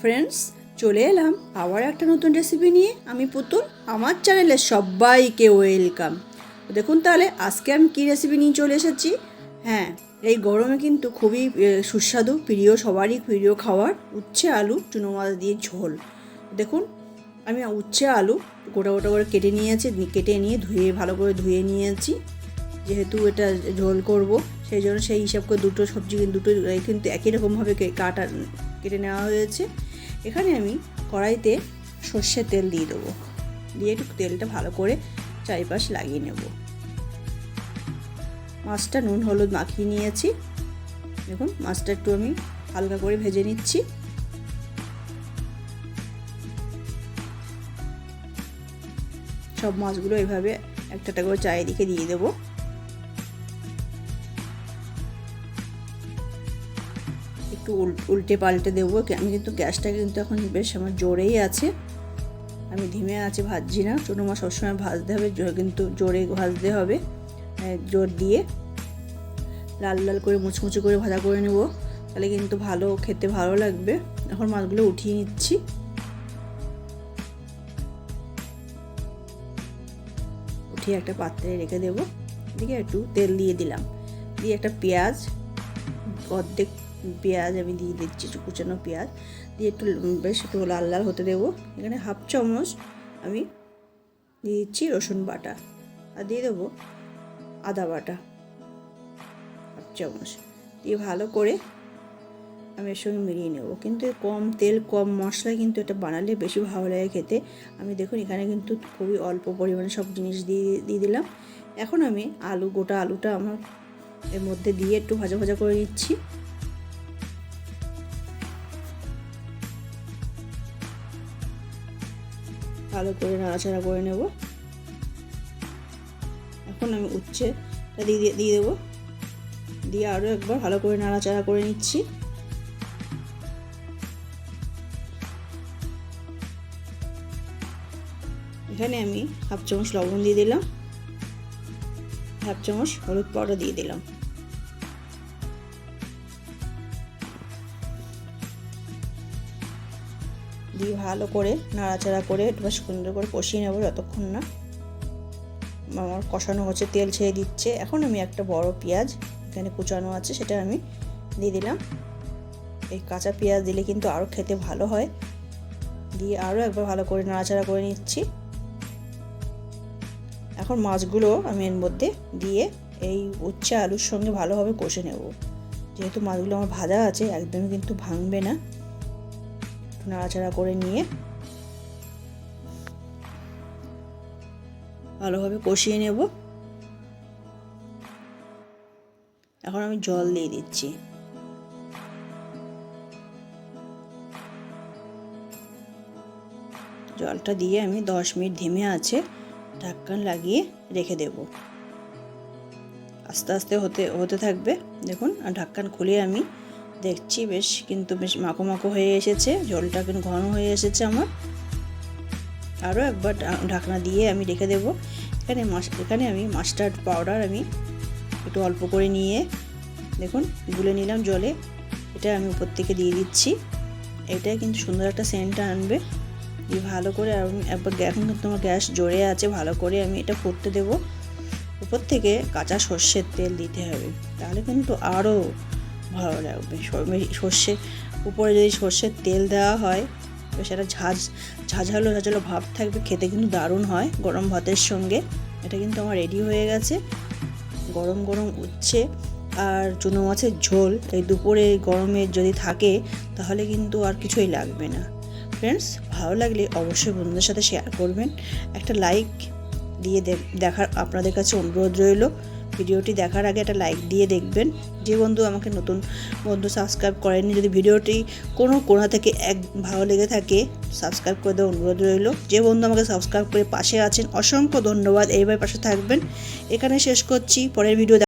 Friends চলে এলাম আবার একটা নতুন রেসিপি নিয়ে। আমি পুতুল, আমার চ্যানেলে সবাইকে ওয়েলকাম দেখুন তাহলে, আজকে আমি কী রেসিপি নিয়ে চলে এসেছি? হ্যাঁ এই গরমে কিন্তু খুবই সুস্বাদু, প্রিয় সবারই প্রিয় খাবার, উচ্ছে, আলু, চুনো মাছ দিয়ে ঝোল। দেখুন, আমি উচ্ছে, আলু গোটা গোটা করে কেটে নিয়েছি কেটে নিয়ে ধুয়ে, ভালো করে ধুয়ে নিয়েছি। যেহেতু এটা ঝোল করব, সেই জন্য সেই হিসাব করে দুটো সবজি, দুটো কিন্তু একই রকমভাবে কাটা, কেটে নেওয়া হয়েছে। এখানে আমি কড়াইতে সর্ষের তেল দিয়ে দেবো। দিয়ে একটু তেলটা ভালো করে চারিপাশ লাগিয়ে নেব। মাছটা নুন, হলুদ মাখিয়ে নিয়েছি। দেখুন, মাছটা একটু আমি হালকা করে ভেজে নিচ্ছি। সব মাছগুলো এভাবে একটা একটা করে চারিদিকে দিয়ে দেবো। একটু উল- উল্টে পাল্টে দেবো। আমি কিন্তু গ্যাসটা কিন্তু এখন বেশ আমার জোরেই আছে। আমি ধিমে আছে, ভাজছি না। ছোটো মাছ সবসময় ভাজতে হবে কিন্তু জোরে ভাজতে হবে জোর দিয়ে। লাল লাল করে মুচমুচে করে ভাজা করে নেব। তাহলে কিন্তু ভালো, খেতে ভালো লাগবে। এখন মাছগুলো উঠিয়ে নিচ্ছি। উঠিয়ে একটা পাত্রে রেখে দেবো। এদিকে একটু তেল দিয়ে দিলাম। দিয়ে একটা পেঁয়াজ, অর্ধেক পেঁয়াজ আমি দিয়ে দিচ্ছি, একটু কুচানো পেঁয়াজ। দিয়ে একটু বেশ একটু লাল লাল হতে দেবো। এখানে হাফ চামচ আমি দিয়ে দিচ্ছি রসুন বাটা আর দিয়ে দেবো আদা বাটা। হাফ চামচ। দিয়ে ভালো করে আমি এর সঙ্গে মিলিয়ে নেব। কিন্তু কম তেল, কম মশলা কিন্তু এটা বানালে বেশি ভালো লাগে খেতে। আমি দেখুন এখানে কিন্তু খুবই অল্প পরিমাণে সব জিনিস দিয়ে দিয়ে দিলাম। এখন আমি আলু, গোটা আলুটা আমার এর মধ্যে দিয়ে একটু ভাজা ভাজা করে নিচ্ছি। ভালো করে নাড়াচাড়া করে নেব। এখন আমি উচ্ছেটা দিয়ে দিয়ে- দেবো। দিয়ে আরও একবার ভালো করে নাড়াচাড়া করে নিচ্ছি। এখানে আমি হাফ চামচ লবণ দিয়ে দিলাম। হাফ চামচ হলুদ পাউডার দিয়ে দিলাম। দিয়ে ভালো করে নাড়াচাড়া করে বেশ সুন্দর করে কষিয়ে নেব যতক্ষণ না আমার কষানো হচ্ছে, তেল ছেড়ে দিচ্ছে। এখন আমি একটা বড় পেঁয়াজ এখানে কুচানো আছে, সেটা আমি দিয়ে দিলাম। এই কাঁচা পেঁয়াজ দিলে কিন্তু আরও খেতে ভালো হয়। দিয়ে আরও একবার ভালো করে নাড়াচাড়া করে নিচ্ছি। এখন মাছগুলো আমি এর মধ্যে দিয়ে এই উচ্ছে আলুর সঙ্গে ভালোভাবে কষে নেব। যেহেতু মাছগুলো আমার ভাজা আছে, একদমই কিন্তু ভাঙবে না। নাড়াচাড়া করে নিয়ে ভালোভাবে কষিয়ে নেব। এখন আমি জল দিয়ে দিচ্ছি। জলটা দিয়ে আমি দশ মিনিট ধিমে আছে ঢাক্কান লাগিয়ে রেখে দেব। আস্তে আস্তে হতে হতে থাকবে। দেখুন, আর ঢাক্কান খুলে আমি দেখছি বেশ, কিন্তু বেশ মাখো মাখো হয়ে এসেছে, জলটা কিন্তু ঘন হয়ে এসেছে আমার। আরও একবার ঢাকনা দিয়ে আমি রেখে দেব। এখানে এখানে আমি মাস্টার্ড পাউডার আমি একটু অল্প করে নিয়ে, দেখুন, গুলে নিলাম জলে। এটা আমি উপর থেকে দিয়ে দিচ্ছি। এটাই কিন্তু সুন্দর একটা সেন্ট আনবে। দিয়ে ভালো করে আমি, একবার এখন কিন্তু আমার গ্যাস জোরে আছে, ভালো করে আমি এটা ফুটতে দেবো। উপর থেকে কাঁচা সর্ষের তেল দিতে হবে। তাহলে কিন্তু আরও ভালো লাগবে সর- সর্ষে, উপরে যদি সর্ষের তেল দেওয়া হয়, তো সেটা ঝাঁঝ, ঝাঁঝালো ঝাঁঝালো ভাব থাকবে, খেতে কিন্তু দারুণ হয় গরম ভাতের সঙ্গে। এটা কিন্তু আমার রেডি হয়ে গেছে। গরম গরম উচ্ছে আর চুনো মাছের ঝোল, এই দুপুরে গরমে যদি থাকে, তাহলে কিন্তু আর কিছুই লাগবে না। ফ্রেন্ডস ভালো লাগলে অবশ্যই বন্ধুদের সাথে শেয়ার করবেন। একটা লাইক দিয়ে দেখার আপনাদের কাছে অনুরোধ রইল। ভিডিওটি দেখার আগে একটা লাইক দিয়ে দেখবেন। যে বন্ধু আমাকে নতুন বন্ধু সাবস্ক্রাইব করেননি যদি ভিডিওটি কোনো কোণা থেকে এক ভালো লেগে থাকে সাবস্ক্রাইব করে দেওয়ার অনুরোধ রইল। যে বন্ধু আমাকে সাবস্ক্রাইব করে পাশে আছেন, অসংখ্য ধন্যবাদ। এইভাবে পাশে থাকবেন। এখানে শেষ করছি। পরের ভিডিও